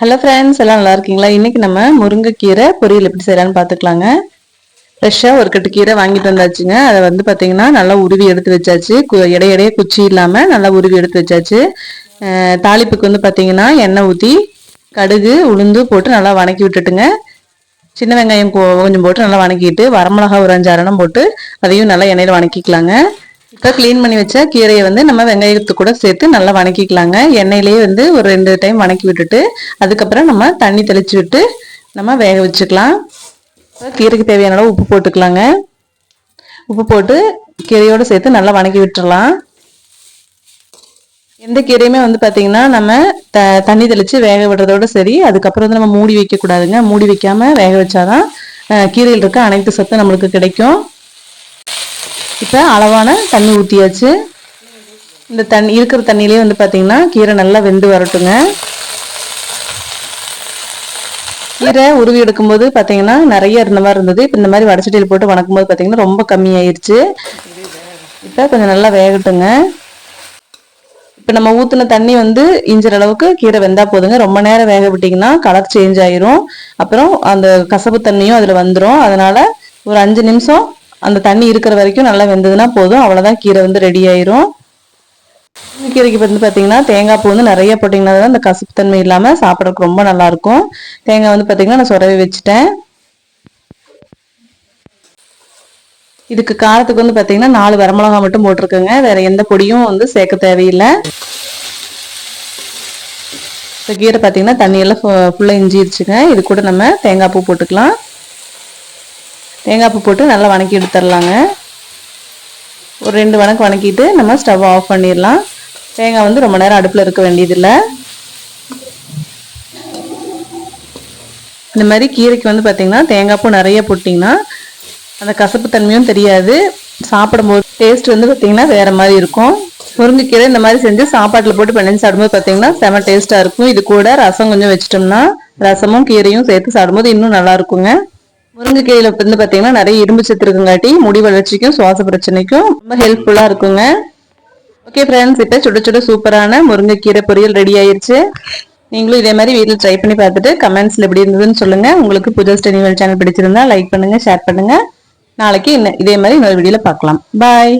Hello friends எல்லாம் நல்லா இருக்கீங்களா? இன்றைக்கி நம்ம முருங்கைக்கீரை பொரியல் எப்படி செய்யலான்னு பார்த்துக்கலாங்க. ஃப்ரெஷ்ஷாக ஒரு கட்டு கீரை வாங்கிட்டு வந்தாச்சுங்க. அதை வந்து பார்த்தீங்கன்னா நல்லா உருவி எடுத்து வச்சாச்சு. இடையிடையே குச்சி இல்லாமல் நல்லா உருவி எடுத்து வச்சாச்சு. தாளிப்புக்கு வந்து பார்த்தீங்கன்னா எண்ணெய் ஊற்றி கடுகு உளுந்து போட்டு நல்லா வணக்கி விட்டுட்டுங்க. சின்ன வெங்காயம் கொஞ்சம் போட்டு நல்லா வணக்கிட்டு வரமிளகா ஒரு அஞ்சு அரணம் போட்டு அதையும் நல்லா எண்ணெயில் வணக்கிக்கலாங்க. இப்போ க்ளீன் பண்ணி வச்ச கீரையை வந்து நம்ம வெங்காயத்து கூட சேர்த்து நல்லா வணக்கிக்கலாங்க. எண்ணெயிலேயே வந்து ஒரு ரெண்டு டைம் வணக்கி விட்டுட்டு அதுக்கப்புறம் நம்ம தண்ணி தெளித்து விட்டு நம்ம வேக வச்சுக்கலாம். கீரைக்கு தேவையான அளவு உப்பு போட்டுக்கலாங்க. உப்பு போட்டு கீரையோடு சேர்த்து நல்லா வணக்கி விட்டுடலாம் எந்த கீரையுமே வந்து பார்த்தீங்கன்னா நம்ம த தண்ணி தெளித்து வேக விடுறதோட சரி அதுக்கப்புறம் வந்து நம்ம மூடி வைக்கக்கூடாதுங்க. மூடி வைக்காமல் வேக வச்சாதான் கீரையில் இருக்க அனைத்து சத்தும் நம்மளுக்கு கிடைக்கும். இப்போ அளவான தண்ணி ஊற்றியாச்சு இந்த தண்ணி இருக்கிற தண்ணியிலே வந்து பார்த்தீங்கன்னா கீரை நல்லா வெந்து வரட்டுங்க. கீரை உருவி எடுக்கும்போது பார்த்தீங்கன்னா நிறைய இருந்த மாதிரி இருந்தது. இப்போ இந்த மாதிரி வடச்சட்டியில் போட்டு வணக்கும் போது பார்த்தீங்கன்னா ரொம்ப கம்மியாயிருச்சு. இப்போ கொஞ்சம் நல்லா வேகட்டுங்க. இப்போ நம்ம ஊற்றின தண்ணி வந்து இஞ்சிற அளவுக்கு கீரை வெந்தா போதுங்க. ரொம்ப நேரம் வேக விட்டிங்கன்னா கலர் சேஞ்ச் ஆயிரும். அப்புறம் அந்த கசப்பு தண்ணியும் அதில் வந்துடும் அதனால் ஒரு அஞ்சு நிமிஷம் அந்த தண்ணி இருக்கிற வரைக்கும் நல்லா வெந்ததுன்னா போதும். அவ்வளோதான் கீரை வந்து ரெடி ஆயிரும். கீரைக்கு வந்து பார்த்தீங்கன்னா தேங்காய் பூ வந்து நிறைய போட்டிங்கன்னா தான் அந்த கசப்பு தன்மை இல்லாமல் சாப்பிட்றதுக்கு ரொம்ப நல்லாயிருக்கும் தேங்காய் வந்து பார்த்தீங்கன்னா நான் சொரவி வச்சுட்டேன். இதுக்கு காரத்துக்கு வந்து பார்த்தீங்கன்னா நாலு வரமிளகா மட்டும் போட்டிருக்கேங்க. வேற எந்த பொடியும் வந்து சேர்க்க தேவையில்லை. இப்போ கீரை பார்த்தீங்கன்னா தண்ணியெல்லாம் ஃபுல்லாக இஞ்சிருச்சுங்க. இது கூட நம்ம தேங்காய் பூ போட்டுக்கலாம். தேங்காய் பூ போட்டு நல்லா வணக்கி எடுத்துடலாங்க. ஒரு ரெண்டு வணக்கு வணக்கிட்டு நம்ம ஸ்டவ் ஆஃப் பண்ணிடலாம். தேங்காய் வந்து ரொம்ப நேரம் அடுப்பில் இருக்க வேண்டியதில்லை. இந்த மாதிரி கீரைக்கு வந்து பார்த்திங்கன்னா தேங்காய் பூ நிறைய போட்டிங்கன்னா அந்த கசப்பு தன்மையும் தெரியாது. சாப்பிடும்போது டேஸ்ட் வந்து பார்த்திங்கன்னா வேறு மாதிரி இருக்கும். முருங்கைக்கீரை இந்த மாதிரி செஞ்சு சாப்பாட்டில் போட்டு பண்ணி சாப்பிடும்போது பார்த்தீங்கன்னா செம டேஸ்ட்டாக இருக்கும். இது கூட ரசம் கொஞ்சம் வச்சிட்டோம்னா ரசமும் கீரையும் சேர்த்து சாப்பிடும்போது இன்னும் நல்லா இருக்குங்க. முருங்கைக்கீரையில வந்து பார்த்தீங்கன்னா நிறைய இரும்பு சத்து இருக்குங்காட்டி முடி வளர்ச்சிக்கும் சுவாச பிரச்சனைக்கும் ரொம்ப ஹெல்ப்ஃபுல்லாக இருக்குங்க. ஓகே ஃப்ரெண்ட்ஸ் இப்போ சுட சுட சூப்பரான முருங்கைக்கீரை பொரியல் ரெடி ஆயிருச்சு. நீங்களும் இதே மாதிரி வீட்டில் ட்ரை பண்ணி பார்த்துட்டு கமெண்ட்ஸில் எப்படி இருந்ததுன்னு சொல்லுங்கள் உங்களுக்கு புது ஸ்டெனிவல் சேனல் பிடிச்சிருந்தா லைக் பண்ணுங்கள் ஷேர் பண்ணுங்கள் நாளைக்கு இதே மாதிரி இன்னொரு வீடியோவில் பார்க்கலாம். பாய்